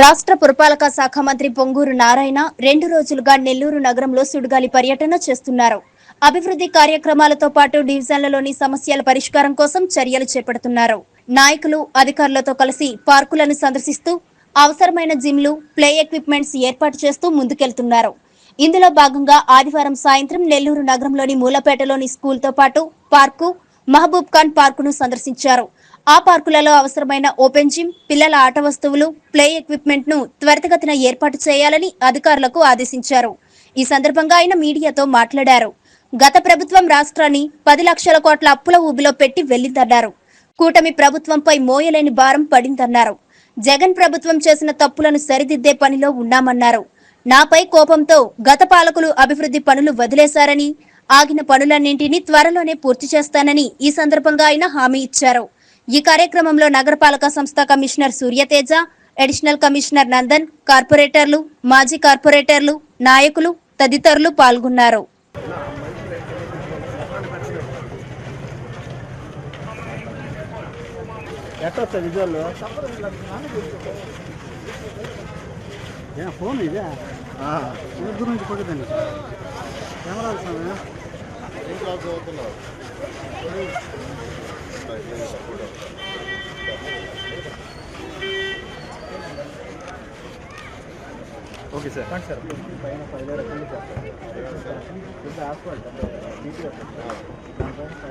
రాష్ట్ర పురపాలక శాఖ మంత్రి పొంగూరు నారాయణ రెండు రోజులుగా నెల్లూరు నగరంలో సుడిగాలి పర్యటన చేస్తున్నారు. అభివృద్ధి కార్యక్రమాలతో పాటు డివిజన్లలోని సమస్యల పరిష్కారం కోసం చర్యలు చేపడుతున్నారు. నాయకులు అధికారులతో కలిసి పార్కులను సందర్శిస్తూ అవసరమైన జిమ్లు ప్లే ఎక్విప్మెంట్స్ ఏర్పాటు చేస్తూ ముందుకెళ్తున్నారు. ఇందులో భాగంగా ఆదివారం సాయంత్రం నెల్లూరు నగరంలోని మూలపేటలోని స్కూల్తో పాటు పార్కు మహబూబ్ ఖాన్ పార్కును సందర్శించారు. ఆ పార్కులలో అవసరమైన ఓపెన్ జిమ్ పిల్లల ఆట వస్తువులు ప్లే ఎక్విప్మెంట్ను త్వరితగతిన ఏర్పాటు చేయాలని అధికారులకు ఆదేశించారు. ఈ సందర్భంగా ఆయన మీడియాతో మాట్లాడారు. గత ప్రభుత్వం రాష్ట్రాన్ని పది లక్షల కోట్ల అప్పుల ఊబిలో పెట్టి వెళ్ళిందన్నారు కూటమి ప్రభుత్వంపై మోయలేని భారం పడిందన్నారు. జగన్ ప్రభుత్వం చేసిన తప్పులను సరిదిద్దే పనిలో ఉన్నామన్నారు. నాపై కోపంతో గత పాలకులు అభివృద్ధి పనులు వదిలేశారని ఆగిన పనులన్నింటినీ త్వరలోనే పూర్తి చేస్తానని ఈ సందర్భంగా ఆయన హామీ ఇచ్చారు. ఈ కార్యక్రమంలో నగరపాలక సంస్థ commissioner Suryateja additional commissioner Nandan కార్పొరేటర్లు మాజీ కార్పొరేటర్లు నాయకులు తదితరులు పాల్గొన్నారు. ఎట్లా విజువల్ ఏ ఫోన్ ఇదే? దూరం నుంచి కెమెరా ఓకే సార్. సార్. పైన ఫైవ్ లేయర్ కింద చేస్తారు కింద ఆస్ఫాల్ట్ అంటే నీట్గా వస్తుంది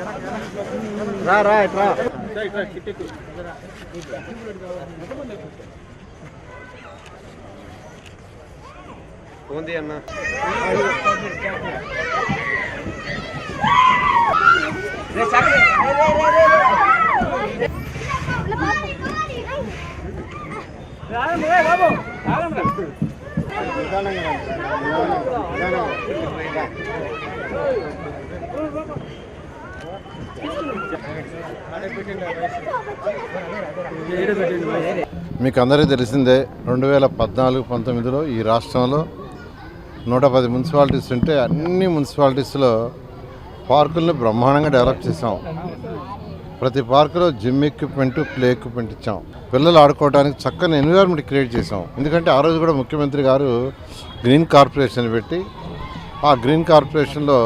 లేయర్ కింద చేస్తారు ఏం చేయాలా రా రా ఇటు రా ఉంది అన్న మీకు అందరికీ తెలిసిందే రెండు వేల పద్నాలుగు పంతొమ్మిదిలో ఈ రాష్ట్రంలో నూట పది మున్సిపాలిటీస్ ఉంటే అన్ని మున్సిపాలిటీస్లో పార్కులను బ్రహ్మాండంగా డెవలప్ చేసాం ప్రతి పార్కులో జిమ్ ఎక్విప్మెంట్ ప్లే ఎక్విప్మెంట్ ఇచ్చాం. పిల్లలు ఆడుకోవడానికి చక్కని ఎన్విరాన్మెంట్ క్రియేట్ చేసాం ఎందుకంటే ఆ రోజు కూడా ముఖ్యమంత్రి గారు గ్రీన్ కార్పొరేషన్ పెట్టి ఆ గ్రీన్ కార్పొరేషన్లో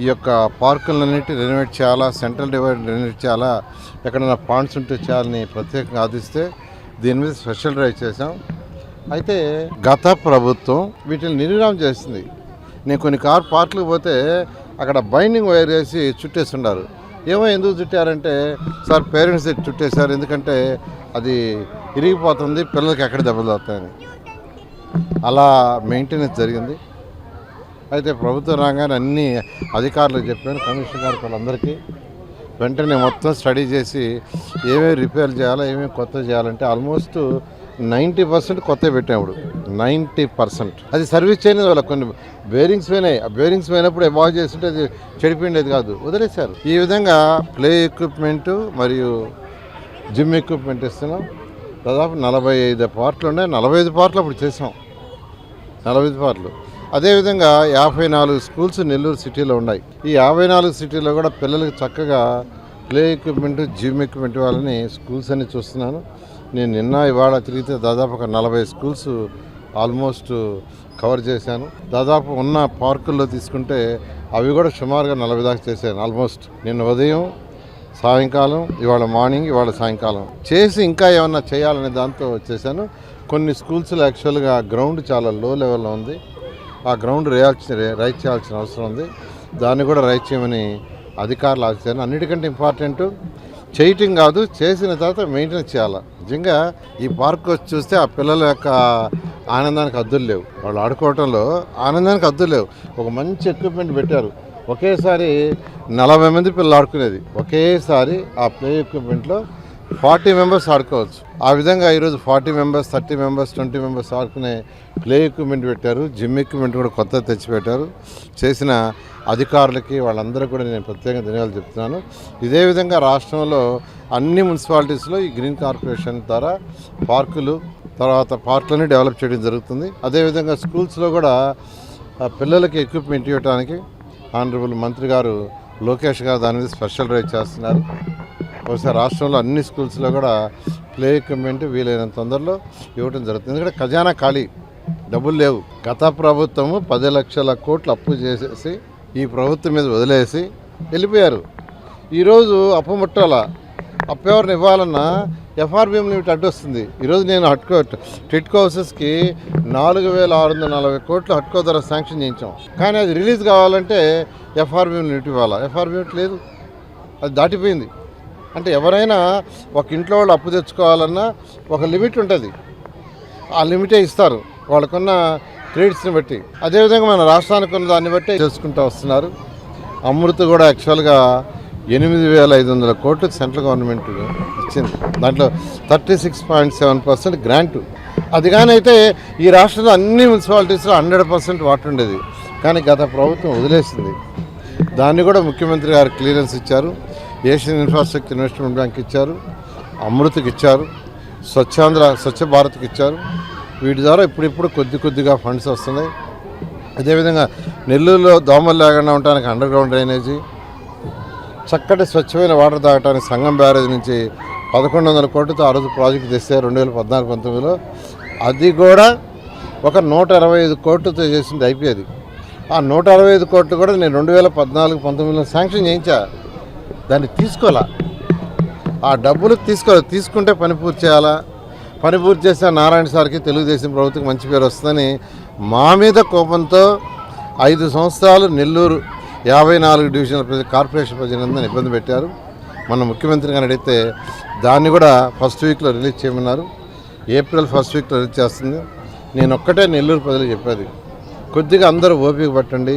ఈ యొక్క పార్కులన్నిటి రెనోవేట్ చేయాలా సెంట్రల్ డివైడ్ రెనోవేట్ చేయాలా ఎక్కడైనా పాండ్స్ ఉంటే చేయాలని ప్రత్యేకంగా ఆదిస్తే దీని మీద స్పెషల్ డ్రైవ్ చేశాం. అయితే గత ప్రభుత్వం వీటిని నిర్విరామం చేసింది. నేను కొన్ని కార్ పార్కులకు పోతే అక్కడ బైండింగ్ వైర్ వేసి చుట్టేస్తున్నారు ఏమో ఎందుకు చుట్టారంటే సార్ పేరెంట్స్ చుట్టేశారు ఎందుకంటే అది ఇరిగిపోతుంది పిల్లలకి ఎక్కడ దెబ్బలు తగులుతాయని. అలా మెయింటెనెన్స్ జరిగింది. అయితే ప్రభుత్వ రంగాన్ని అన్ని అధికారులకు చెప్పాను కమిషనర్ గారు వాళ్ళందరికీ. వెంటనే మొత్తం స్టడీ చేసి ఏమేమి రిపేర్ చేయాలో ఏమేమి కొత్త చేయాలంటే ఆల్మోస్ట్ నైంటీ పర్సెంట్ కొత్త పెట్టాము నైంటీ పర్సెంట్. అది సర్వీస్ చేయలేదు వాళ్ళకి కొన్ని బేరింగ్స్ పోయినాయి. ఆ బేరింగ్స్ పోయినప్పుడు బాగు చేస్తుంటే అది చెడిపోయిండేది కాదు. వదిలేశారు. ఈ విధంగా ప్లే ఎక్విప్మెంట్ మరియు జిమ్ ఎక్విప్మెంట్ ఇస్తున్నాం. దాదాపు నలభై ఐదు పార్ట్లు ఉన్నాయి. నలభై ఐదు పార్ట్లు అప్పుడు చేసాం. నలభై ఐదు పార్ట్లు. అదేవిధంగా యాభై నాలుగు స్కూల్స్ నెల్లూరు సిటీలో ఉన్నాయి. ఈ యాభై నాలుగు సిటీలో కూడా పిల్లలకు చక్కగా ప్లే ఎక్విప్మెంట్ జిమ్ ఎక్విప్మెంట్ వాళ్ళని స్కూల్స్ అన్ని చూస్తున్నాను. నేను నిన్న ఇవాళ తిరిగితే దాదాపు ఒక నలభై స్కూల్స్ ఆల్మోస్ట్ కవర్ చేశాను. దాదాపు ఉన్న పార్కుల్లో తీసుకుంటే అవి కూడా సుమారుగా నలభై దాకా చేశాను ఆల్మోస్ట్. నిన్న ఉదయం సాయంకాలం ఇవాళ మార్నింగ్ ఇవాళ సాయంకాలం. చేసి ఇంకా ఏమన్నా చేయాలనే దాంతో వచ్చేసాను కొన్ని స్కూల్స్లో యాక్చువల్గా గ్రౌండ్ చాలా లో లెవెల్లో ఉంది. ఆ గ్రౌండ్ రేయాల్సిన రైట్ చేయాల్సిన అవసరం ఉంది. దాన్ని కూడా రైట్ చేయమని అధికారులు ఆశిస్తాను అన్నిటికంటే ఇంపార్టెంట్ చేయటం కాదు చేసిన తర్వాత మెయింటెనెన్స్ చేయాలి. నిజంగా ఈ పార్క్ వచ్చి చూస్తే ఆ పిల్లల యొక్క ఆనందానికి అద్దులు లేవు. వాళ్ళు ఆడుకోవటంలో ఆనందానికి అద్దులు లేవు. ఒక మంచి ఎక్విప్మెంట్ పెట్టారు. ఒకేసారి నలభై మంది పిల్లలు ఆడుకునేది. ఒకేసారి ఆ ప్లే ఎక్విప్మెంట్లో ఫార్టీ మెంబర్స్ ఆడుకోవచ్చు. ఆ విధంగా ఈరోజు forty members thirty members twenty members ఆడుకునే ప్లే ఎక్విప్మెంట్ పెట్టారు. జిమ్ ఎక్విప్మెంట్ కూడా కొత్త తెచ్చిపెట్టారు. చేసిన అధికారులకి వాళ్ళందరూ కూడా నేను ప్రత్యేకంగా ధన్యవాదాలు చెప్తున్నాను. ఇదే విధంగా రాష్ట్రంలో అన్ని మున్సిపాలిటీస్లో ఈ గ్రీన్ కార్పొరేషన్ ద్వారా పార్కులు తర్వాత పార్కులని డెవలప్ చేయడం జరుగుతుంది. అదేవిధంగా స్కూల్స్లో కూడా పిల్లలకి ఎక్విప్మెంట్ ఇవ్వడానికి ఆనరబుల్ మంత్రి గారు లోకేష్ గారు దాని మీద స్పెషల్ డ్రైవ్ చేస్తున్నారు. బహుశా రాష్ట్రంలో అన్ని స్కూల్స్లో కూడా ప్లే ఎక్విప్మెంట్ వీలైనంత తొందరలో ఇవ్వడం జరుగుతుంది. ఎందుకంటే ఖజానా ఖాళీ డబ్బులు లేవు. గత ప్రభుత్వము పది లక్షల కోట్లు అప్పు చేసేసి ఈ ప్రభుత్వం మీద వదిలేసి వెళ్ళిపోయారు. ఈరోజు అప్పు ముట్టాల? అప్పు ఎవరిని ఇవ్వాలన్నా ఎఫ్ఆర్బిఎం లిమిట్ అడ్డు వస్తుంది. ఈరోజు నేను హట్కో టిట్కో హౌసెస్కి నాలుగు వేల ఆరు వందల నలభై కోట్లు హట్కో ధర శాంక్షన్ చేయించాం. కానీ అది రిలీజ్ కావాలంటే ఎఫ్ఆర్బిఎం లిమిట్ ఇవ్వాలి? ఎఫ్ఆర్బిఎం లేదు. అది దాటిపోయింది. అంటే ఎవరైనా ఒక ఇంట్లో వాళ్ళు అప్పు తెచ్చుకోవాలన్నా ఒక లిమిట్ ఉంటుంది. ఆ లిమిటే ఇస్తారు. వాళ్ళకున్న క్రెడిట్స్ని బట్టి. అదేవిధంగా మన రాష్ట్రానికి ఉన్న దాన్ని బట్టి చేసుకుంటూ వస్తున్నారు. అమృత్ కూడా యాక్చువల్గా ఎనిమిది వేల ఐదు వందల కోట్లు సెంట్రల్ గవర్నమెంట్ ఇచ్చింది. దాంట్లో thirty six point seven percent grant. అది కానీ ఈ రాష్ట్రంలో అన్ని మున్సిపాలిటీస్లో హండ్రెడ్ పర్సెంట్ వాటర్ ఉండేది. కానీ గత ప్రభుత్వం వదిలేసింది. దాన్ని కూడా ముఖ్యమంత్రి గారు క్లియరెన్స్ ఇచ్చారు. ఏషియన్ ఇన్ఫ్రాస్ట్రక్చర్ ఇన్వెస్ట్మెంట్ బ్యాంక్ ఇచ్చారు అమృత్కి ఇచ్చారు స్వచ్ఛాంధ్ర స్వచ్ఛ భారత్కి ఇచ్చారు. వీటి ద్వారా ఇప్పుడిప్పుడు కొద్ది కొద్దిగా ఫండ్స్ వస్తున్నాయి. అదేవిధంగా నెల్లూరులో దోమలు లేకుండా ఉండడానికి అండర్ గ్రౌండ్ డ్రైనేజీ చక్కటి స్వచ్ఛమైన వాటర్ తాగడానికి సంగం బ్యారేజ్ నుంచి పదకొండు వందల కోట్లతో ఆ రోజు ప్రాజెక్ట్ తెస్తే రెండు వేల పద్నాలుగు పంతొమ్మిదిలో. అది కూడా ఒక నూట ఇరవై ఐదు కోట్లతో చేసింది అయిపోయేది ఆ నూట అరవై ఐదు కోట్లు కూడా నేను రెండు వేల పద్నాలుగు పంతొమ్మిదిలో శాంక్షన్ చేయించా. దాన్ని తీసుకోవాలా? ఆ డబ్బులు తీసుకోవాలి తీసుకుంటే పని పూర్తి చేయాలా? పని పూర్తి చేస్తే నారాయణ సార్కి తెలుగుదేశం ప్రభుత్వం మంచి పేరు వస్తుందని మా మీద కోపంతో ఐదు సంవత్సరాలు నెల్లూరు యాభై నాలుగు డివిజన్ల ప్రజలు కార్పొరేషన్ ప్రజలందరినీ ఇబ్బంది పెట్టారు. మన ముఖ్యమంత్రి గారిని అడిగితే దాన్ని కూడా ఫస్ట్ వీక్లో రిలీజ్ చేయమన్నారు. ఏప్రిల్ ఫస్ట్ వీక్లో రిలీజ్ చేస్తుంది. నేను ఒక్కటే నెల్లూరు ప్రజలు చెప్పేది. కొద్దిగా అందరూ ఓపిక పట్టండి.